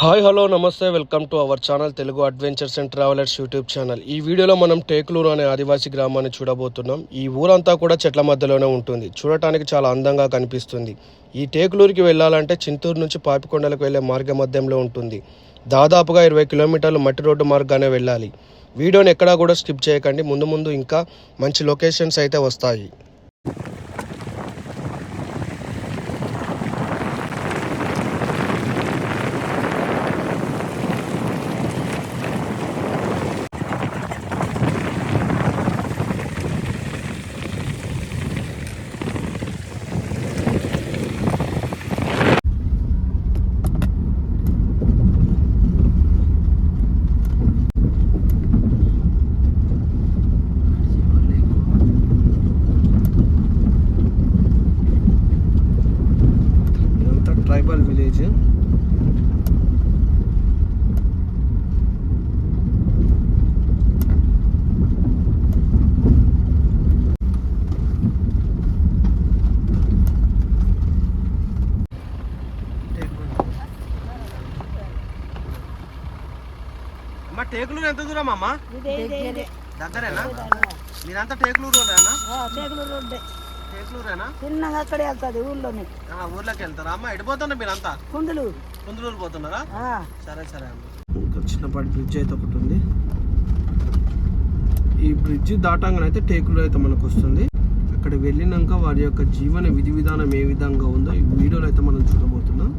Hi hello నమస్తే welcome to our channel Telugu adventures and travellers YouTube channel. ఈ వీడియోలో మనం టేకులూరు అనే ఆదివాసీ గ్రామాన్ని చూడబోతున్నాం. ఈ ఊరంతా కూడా చెట్ల మధ్యలోనే ఉంటుంది. చూడటానికి చాలా అందంగా కనిపిస్తుంది. ఈ టేకులూరుకి వెళ్ళాలంటే చింతూరు నుంచి పాపికొండలకు వెళ్ళే మార్గ మధ్యంలో ఉంటుంది. దాదాపుగా ఇరవై కిలోమీటర్లు మట్టి రోడ్డు మార్గానే వెళ్ళాలి. వీడియోని ఎక్కడా కూడా స్కిప్ చేయకండి. ముందు ముందు ఇంకా మంచి లొకేషన్స్ అయితే వస్తాయి ఇదంతా ట్రైబల్ విలేజ్ అమ్మ టేకులూరు ఎంత దూరం అమ్మా? దగ్గరేనా? మీరంతా టేకులూరు టేకులూరు చిన్నగా అక్కడే వెళ్తుంది ఊళ్ళోనే ఆ, ఊర్లోకి వెళ్తారా? అమ్మ ఎడిపోతున్నారు మీరంతా? కుందులు కుందులూరు పోతున్నారా? ఆ, సరే సరే అమ్మ. ఇంకా చిన్నపాటి బ్రిడ్జ్ అయితే ఒకటి ఉంది. ఈ బ్రిడ్జ్ దాటంగానే అయితే టేకులు అయితే మనకు వస్తుంది. అక్కడ వెళ్ళినాక వారి యొక్క జీవన విధి విధానం ఏ విధంగా ఉందో ఈ వీడియోలో అయితే మనం చూడబోతున్నాం.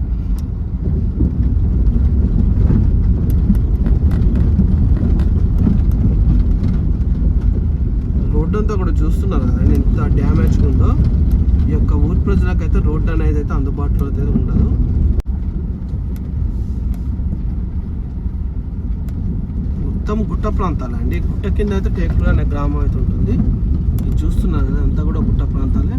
రోడ్డు అంతా కూడా చూస్తున్నారు కదా ఎంత డ్యామేజ్ ఉందో ఈ యొక్క ఊరి ప్రజలకైతే రోడ్డు అనేది అయితే అందుబాటులో అయితే ఉండదు. మొత్తం గుట్ట ప్రాంతాలే అండి. గుట్ట కింద అయితే టేకులు అనే గ్రామం అయితే ఉంటుంది. ఇది చూస్తున్నారు కదా అంతా కూడా గుట్ట ప్రాంతాలే.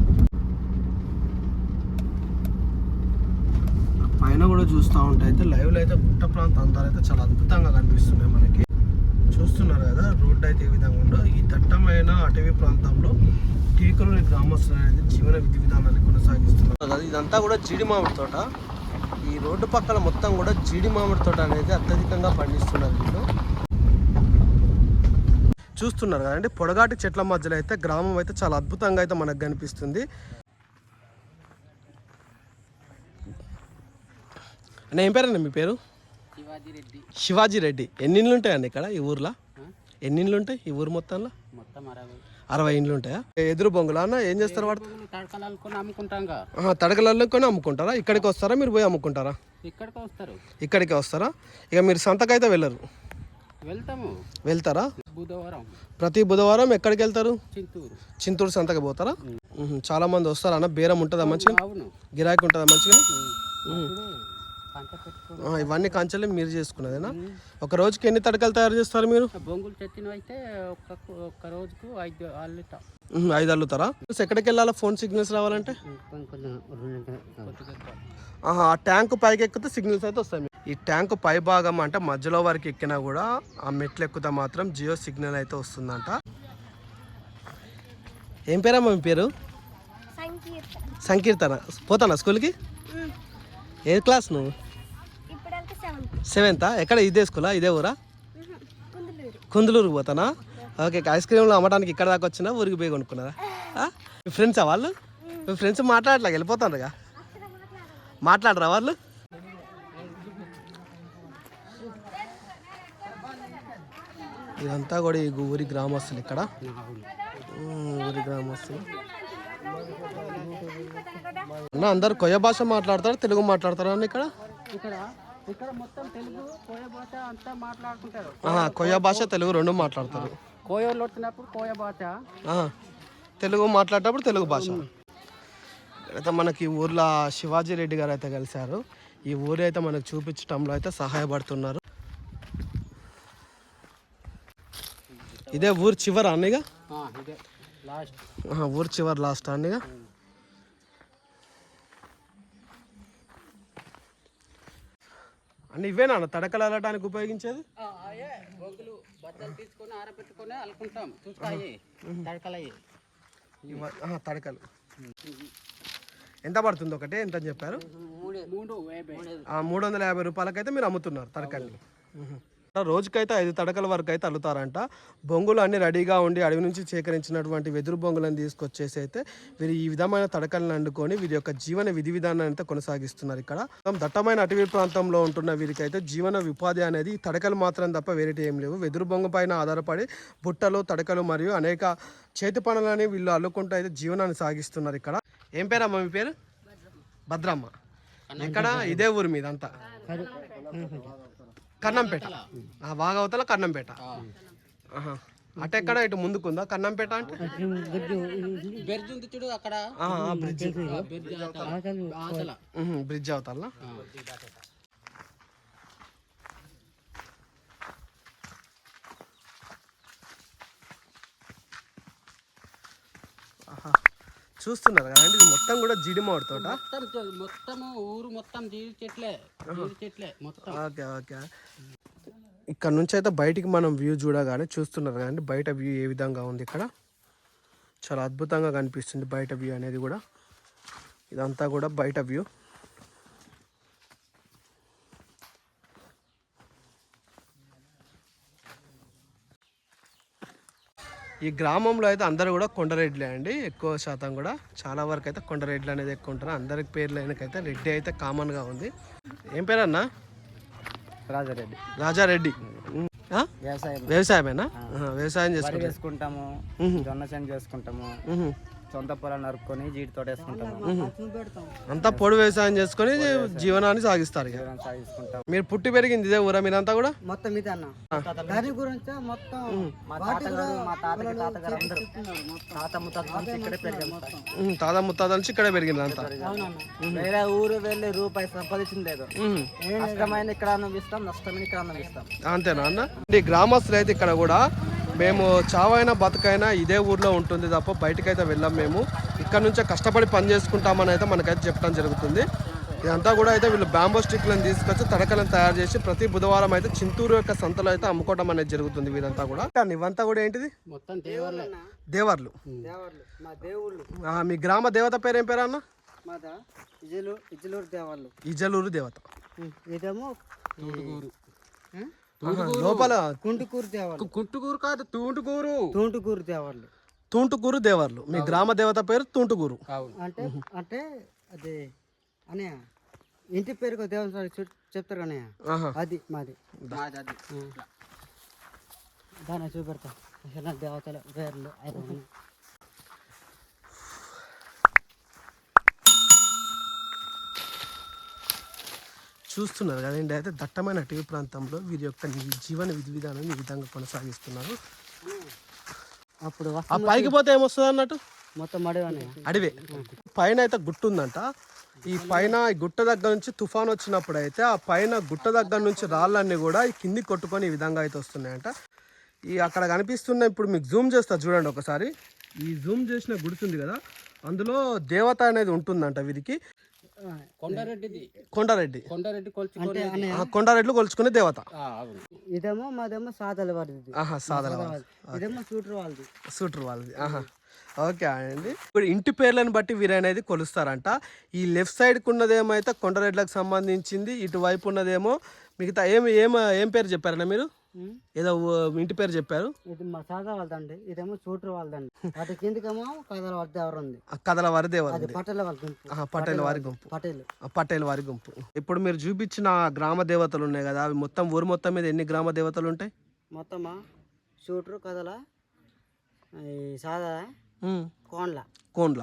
పైన కూడా చూస్తూ ఉంటే అయితే లైవ్లో అయితే గుట్ట ప్రాంత అందాలు అయితే చాలా అద్భుతంగా కనిపిస్తున్నాయి మనకి. చూస్తున్నారు కదా రోడ్డు అయితే ఏ విధంగా ఉండో ఈ దట్టమైన అటవీ ప్రాంతంలో టీకలోని గ్రామస్తులు అనేది జీవన విధి విధానాన్ని కొనసాగిస్తున్నారు. ఇదంతా కూడా జీడి మామిడి తోట. ఈ రోడ్డు పక్కన మొత్తం కూడా జీడి మామిడి తోట అనేది అత్యధికంగా పండిస్తున్నారు వీళ్ళు. చూస్తున్నారు కదండి పొడగాటి చెట్ల మధ్యలో అయితే గ్రామం అయితే చాలా అద్భుతంగా అయితే మనకు కనిపిస్తుంది. నేను ఏం పేరండి మీ పేరు? శివాజీ రెడ్డి. ఎన్ని ఇండ్లు ఉంటాయండి ఇక్కడ ఈ ఊర్లో? ఎన్ని ఇండ్లు ఉంటాయి ఈ ఊరు మొత్తంలో? మొత్తం అరవై. ఇండ్లు ఉంటాయా? ఎదురు బొంగులా అన్న? ఏం చేస్తారు వాడు? తడకలలో కొని అమ్ముకుంటారా? ఇక్కడికి వస్తారా? మీరు పోయి అమ్ముకుంటారా? ఇక్కడికి వస్తారు. ఇక్కడికి వస్తారా? ఇక మీరు సంతకైతే వెళ్ళరు. వెళ్తాము. వెళ్తారా? బుధవారం. ప్రతి బుధవారం ఎక్కడికి వెళ్తారు? చింతూరు. చింతూరు సంతకి పోతారా. చాలా మంది వస్తారా అన్న బేరం ఉంటుందా మంచిగా? గిరాకీ ఉంటుందా మంచిగా? ఇవన్నీ కంచెలు మీరు చేసుకున్నదేనా? ఒక రోజుకి ఎన్ని తడకలు తయారు చేస్తారు మీరు? బొంగులు చెట్టిన అయితే ఒక్క ఒక్క రోజుకు ఐదు అల్లుతా. ఐదు అల్లుతారా? ఎక్కడికి వెళ్ళాలా? ఫోన్ సిగ్నల్స్ రావాలంటే? ఆ ట్యాంక్ పైకి ఎక్కితే సిగ్నల్స్ అయితే వస్తాయి. ఈ ట్యాంక్ పై భాగం అంటే మధ్యలో వరకు ఎక్కినా కూడా ఆ మెట్లు ఎక్కుతే మాత్రం జియో సిగ్నల్ అయితే వస్తుందంట. ఏం పేరమ్మా మీ పేరు? సంకీర్తన. పోతానా స్కూల్కి? ఏ క్లాస్ నువ్వు? సెవెంతా? ఎక్కడ ఇదే స్కూలా? ఇదే ఊరా? కుందులూరు పోతానా? ఓకే ఐస్ క్రీమ్లు అమ్మడానికి ఇక్కడ దాకా వచ్చినా ఊరికి పోయి కొనుక్కున్నారా? ఆ? మీ ఫ్రెండ్సా వాళ్ళు? మీ ఫ్రెండ్స్ మాట్లాడట్లా వెళ్ళిపోతారుగా మాట్లాడరా వాళ్ళు? ఇదంతా కూడా ఈ ఊరి గ్రామస్తులు ఇక్కడ. ఊరి గ్రామస్తులు. అందరు కొయ్య భాష మాట్లాడతారు తెలుగు మాట్లాడతారా ఇక్కడ? ఇక్కడ ఇక్కడ మొత్తం తెలుగు కోయ భాష అంతా మాట్లాడుకుంటారు. ఆహా, కొయ్య భాష తెలుగు రెండు మాట్లాడతారు. కోయోళ్ళు వచ్చినప్పుడు కోయ భాష. తెలుగు మాట్లాడేటప్పుడు తెలుగు భాష. అయితే మనకి ఊర్లో శివాజీ రెడ్డి గారు అయితే కలిశారు. ఈ ఊరు అయితే మనకు చూపించడంలో అయితే సహాయపడుతున్నారు. ఇదే ఊరు చివర అన్నగా ఊరు చివరి లాస్ట్ అన్నగా అన్న ఇవేనా అన్న తడకలు వెళ్ళడానికి ఉపయోగించేది? తీసుకొని ఆరబెట్టుకొని చూస్తాయి తడకలయ్యి. తడకలు. ఎంత పడుతుంది ఒకటి? ఎంత చెప్పారు? మూడు వందల యాభై రూపాయలకైతే మీరు అమ్ముతున్నారు తడకల్ని. రోజుకైతే ఐదు తడకల వరకు అయితే అల్లుతారంట. బొంగులు అన్ని రెడీగా ఉండి అడవి నుంచి సేకరించినటువంటి వెదురు బొంగులను తీసుకొచ్చేసి అయితే వీరు ఈ విధమైన తడకలను అండుకొని వీరి యొక్క జీవన విధి విధానాన్ని అయితే కొనసాగిస్తున్నారు ఇక్కడ. దట్టమైన అటవీ ప్రాంతంలో ఉంటున్న వీరికైతే జీవన ఉపాధి అనేది ఈ తడకలు మాత్రం తప్ప వేరేటి ఏం లేవు. వెదురు బొంగు పైన ఆధారపడి బుట్టలు తడకలు మరియు అనేక చేతి పనులని వీళ్ళు అల్లుకుంటూ అయితే జీవనాన్ని సాగిస్తున్నారు ఇక్కడ. ఏం పేరమ్మా మీ పేరు? భద్రమ్మ. ఎక్కడ? ఇదే ఊరు మీదంతా. కన్నంపేట ఆ, వాగవతల కన్నంపేట. అటు ఎక్కడ? ఇటు ముందుకుందా? కన్నంపేట అంటే? ఉంది చూడు అక్కడ బ్రిడ్జ్. బ్రిడ్జ్ అవతల. చూస్తున్నారు కదండి ఇది మొత్తం కూడా జీడి మామిడి తోట? మొత్తం మొత్తం ఊరు మొత్తం జీడి చెట్లే జీడి చెట్లే మొత్తం. Okay okay. ఇక్కడ నుంచి అయితే బయటికి మనం వ్యూ చూడగానే చూస్తున్నారు కదండి బయట వ్యూ ఏ విధంగా ఉంది ఇక్కడ? చాలా అద్భుతంగా కనిపిస్తుంది బయట వ్యూ అనేది కూడా. ఇదంతా కూడా బయట వ్యూ. ఈ గ్రామంలో అయితే అందరూ కూడా కొండరెడ్లే అండి. ఎక్కువ శాతం కూడా చాలా వరకు అయితే కొండరెడ్లు అనేది ఎక్కువ ఉంటారు అందరికి పేర్లు అయినకైతే రెడ్డి అయితే కామన్గా ఉంది. ఏం పేరన్నా? రాజారెడ్డి. రాజారెడ్డి. ఆ? వ్యవసాయం వ్యవసాయమేనా? వ్యవసాయం వేసుకుంటాము జొన్న చేసుకుంటాము. సొంత పొలం నరుక్కొని జీడి తోట వేసుకుంటాము అంతా పొడి వ్యవసాయం చేసుకొని జీవనాన్ని సాగిస్తారు ఇక. మీరు పుట్టి పెరిగింది ఇదే ఊరా మీరంతా కూడా? మొత్తం ఇది అన్న. దాని గురించి మొత్తం మా తాతగారు మా తాతకి తాతగారు అందరూ. తాత ముత్తాత నుంచి ఇక్కడే పెరిగాము ఉహు, తాత ముత్తాత నుంచి ఇక్కడే పెరిగింది అంతా. వేరే ఊరు వెళ్ళి రూపాయి సంపాదించింది లేదు. ఇక్కడ అనుభవిస్తాం నష్టమైన ఇక్కడ అనుభవిస్తాం అంతేనా అన్న? ఈ గ్రామస్తులు అయితే ఇక్కడ కూడా మేము చావైనా బతుకైనా ఇదే ఊర్లో ఉంటుంది తప్ప బయటకైతే వెళ్ళాం మేము. ఇక్కడ నుంచే కష్టపడి పని చేసుకుంటామని అయితే మనకైతే చెప్పడం జరుగుతుంది. ఇదంతా కూడా అయితే వీళ్ళు బ్యాంబో స్టిక్లను తీసుకొచ్చి తడకలను తయారు చేసి ప్రతి బుధవారం అయితే చింతూరు యొక్క సంతలో అయితే అమ్ముకోవడం అనేది జరుగుతుంది వీరంతా కూడా. కానీ ఇవంతా కూడా ఏంటిది? మొత్తం దేవర్లే. దేవర్లు. దేవర్లు. మా దేవుళ్ళు. ఆ, మీ గ్రామ దేవత పేరు ఏం పేరు అన్న మాద? ఇజలు ఇజలూరు దేవాళ్ళు ఇజలూరు దేవత. ఇదేమో లోపల కుంటుకూరు దేవాళ్ళు. కుట్టుకూరు కాదు తూంటుకూరు. తూంటుకూరు దేవాళ్ళు. తూంటుకూరు దేవర్లు మీ గ్రామ దేవత పేరు తూంటుకూరు. అవును. అంటే అంటే అది అనే ఇంటి పేరు ఒక దేవం చెప్తారు కానీ అది మాది. దాన్ని చూపెడతా. దేవతల పేర్లు. చూస్తున్నారు కదండి అయితే దట్టమైన అటవీ ప్రాంతంలో వీరి యొక్క జీవన విధి విధానాన్ని ఈ విధంగా కొనసాగిస్తున్నారు. అప్పుడు ఆ పైకి పోతే ఏమొస్తుంది అన్నట్టు? మొత్తం మడివనే అడవే. పైన అయితే గుట్ట ఉందంట. ఈ పైన ఈ గుట్ట దగ్గర నుంచి తుఫాన్ వచ్చినప్పుడు అయితే ఆ పైన గుట్ట దగ్గర నుంచి రాళ్ళన్నీ కూడా ఈ కింది కొట్టుకొని ఈ విధంగా అయితే వస్తున్నాయంట. ఈ అక్కడ కనిపిస్తున్న ఇప్పుడు మీకు జూమ్ చేస్తా చూడండి ఒకసారి. ఈ జూమ్ చేసిన గుడిసింది కదా అందులో దేవత అనేది ఉంటుందంట వీరికి. కొండారెడ్డిది కొండారెడ్డి కొండారెడ్డి కొలుచుకొని ఆ కొండారెడ్లు కొలుచుకునే దేవత. అవును. ఇదేమో మాదేమో సాదల వారిది. ఆహా సాధన ఇదేమో సూటర్ వాళ్ళది. సూటర్ వాళ్ళది. ఆహా. ఓకే అండి. ఇప్పుడు ఇంటి పేర్లను బట్టి వీరనేది కొలుస్తారంట. ఈ లెఫ్ట్ సైడ్కి ఉన్నదేమైతే కొండరెడ్లకు సంబంధించింది ఇటువైపు ఉన్నదేమో మిగతా ఏం ఏం ఏం పేరు చెప్పారన్నా మీరు? ఏదో ఇంటి పేరు చెప్పారు. ఇది మా సాదా వాళ్ళదండి. ఇదేమో సూటర్ వాళ్ళదండి. వాటి కిందకేమో కదల వారి దేవర ఉంది ఆ కథల వారి దేవత అది పటేల వాళ్ళ గుంపు. పటేల్ వారి గుంపు. పటేల్. ఆ పటేల్ వారి గుంపు. ఇప్పుడు మీరు చూపించిన గ్రామ దేవతలు ఉన్నాయి కదా అవి మొత్తం ఊరు మొత్తం మీద ఎన్ని గ్రామ దేవతలు ఉంటాయి? మొత్తమా? కదల ఈ సాదా ఉమ్, కోన్ల కోన్ల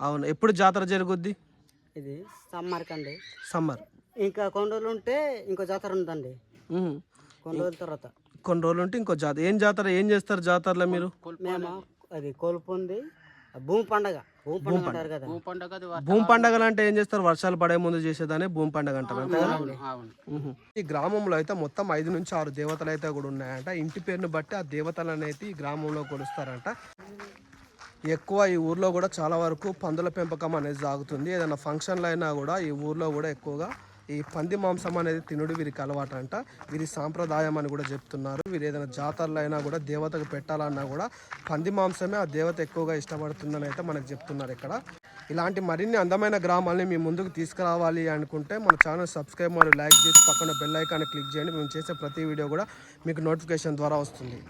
అవును. ఎప్పుడు జాతర జరుగుద్ది? ఇది సమ్మర్కండి సమ్మర్. ఇంకా రోజులు ఉంటే ఇంకో జాతర ఉందండి. కొన్ని రోజుల తర్వాత. కొన్ని రోజులు ఉంటే ఇంకో జాతర. ఏం జాతర ఏం చేస్తారు జాతరలో మీరు? మేము అది కొలుపు ఉంది ఆ భూమి పండగ. భూమి పండగ అంటారు కదా. భూ పండుగ భూమి పండగలు అంటే ఏం చేస్తారు? వర్షాలు పడే ముందు చేసేదాన్ని భూమి పండగ అంటారు అంతే కదా? అవును అవును. మ్మ్. ఈ గ్రామంలో అయితే మొత్తం ఐదు నుంచి ఆరు దేవతలు అయితే కూడా ఉన్నాయంట. ఇంటి పేరుని బట్టి ఆ దేవతలు అనేది ఈ గ్రామంలో కొలుస్తారంట. ఎక్కువ ఈ ఊర్లో కూడా చాలా వరకు పందుల పెంపకం అనేది సాగుతుంది. ఏదైనా ఫంక్షన్లు అయినా కూడా ఈ ఊర్లో కూడా ఎక్కువగా ఈ పంది మాంసం అనేది తినుడు వీరికి అలవాటు అంట వీరి సాంప్రదాయం అని కూడా చెప్తున్నారు. వీరు ఏదైనా జాతరలో అయినా కూడా దేవతకు పెట్టాలన్నా కూడా పంది మాంసమే ఆ దేవత ఎక్కువగా ఇష్టపడుతుందని అయితే మనకు చెప్తున్నారు ఇక్కడ. ఇలాంటి మరిన్ని అందమైన గ్రామాలని మీ ముందుకు తీసుకురావాలి అనుకుంటే మన ఛానల్ సబ్స్క్రైబ్ మరియు లైక్ చేసి పక్కన బెల్ ఐకాన్ క్లిక్ చేయండి. మేము చేసే ప్రతి వీడియో కూడా మీకు నోటిఫికేషన్ ద్వారా వస్తుంది.